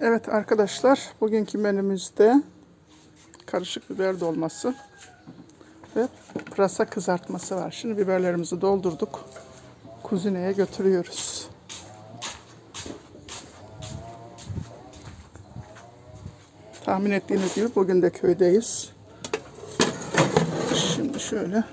Evet arkadaşlar, bugünkü menümüzde karışık biber dolması ve pırasa kızartması var. Şimdi biberlerimizi doldurduk. Kuzineye götürüyoruz. Tahmin ettiğiniz gibi bugün de köydeyiz. Şimdi şöyle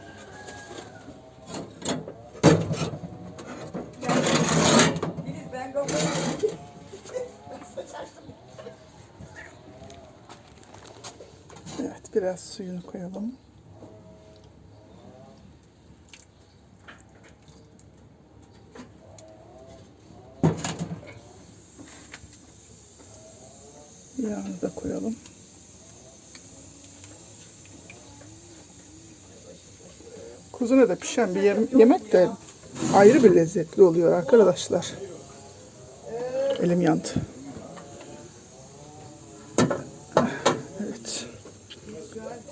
Evet, biraz suyunu koyalım. Yağını da koyalım. Kuzine de pişen bir yem- yemek de ayrı bir lezzetli oluyor arkadaşlar. Elim yandı.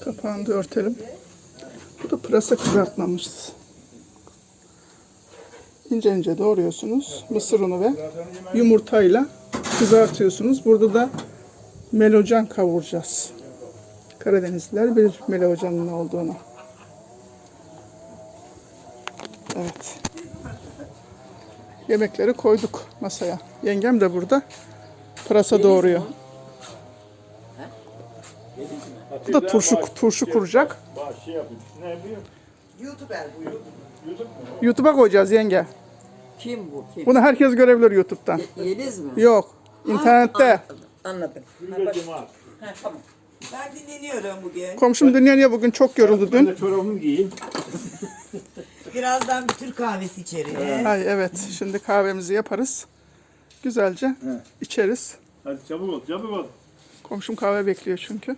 Kapağını da örtelim. Bu da pırasa kızartmamız. İnce ince doğruyorsunuz. Mısır unu ve yumurtayla kızartıyorsunuz. Burada da melocan kavuracağız. Karadenizliler bilir melocanın ne olduğunu. Evet. Yemekleri koyduk masaya. Yengem de burada. Pırasa doğuruyor. Bu da turşu turşu kuracak. Bak şey yapayım. Ne biliyor? YouTuber bu. YouTube mu? YouTube'a koyacağız yenge. Kim bu? Kim? Bunu herkes görebilir YouTube'dan. Yeliz mi? Yok. internette. Anladım. Gülbe Cemaat. Ha, tamam. Ben dinleniyorum bugün. Komşum Dünya'ya bugün çok yoruldu Ben dün. de çorabımı giyeyim. Birazdan bir Türk kahvesi içeriz. Ay evet. Şimdi kahvemizi yaparız. Güzelce içeriz. Hadi çabuk ol, çabuk ol. Komşum kahve bekliyor çünkü.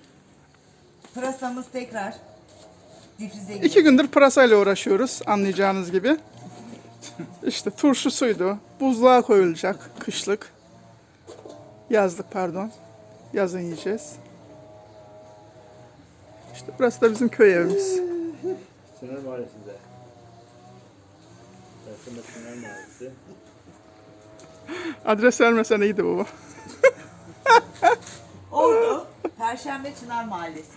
Pırasamız tekrar difrize İki gidiyor. gündür pırasayla uğraşıyoruz anlayacağınız gibi. İşte turşusuydu. Buzluğa koyulacak kışlık. Yazlık pardon. Yazın yiyeceğiz. İşte burası da bizim köy evimiz. Sınar Mahallesi'nde. Perşembe Mahallesi. Adres vermesen iyiydi baba. Oldu. Perşembe Çınar Mahallesi.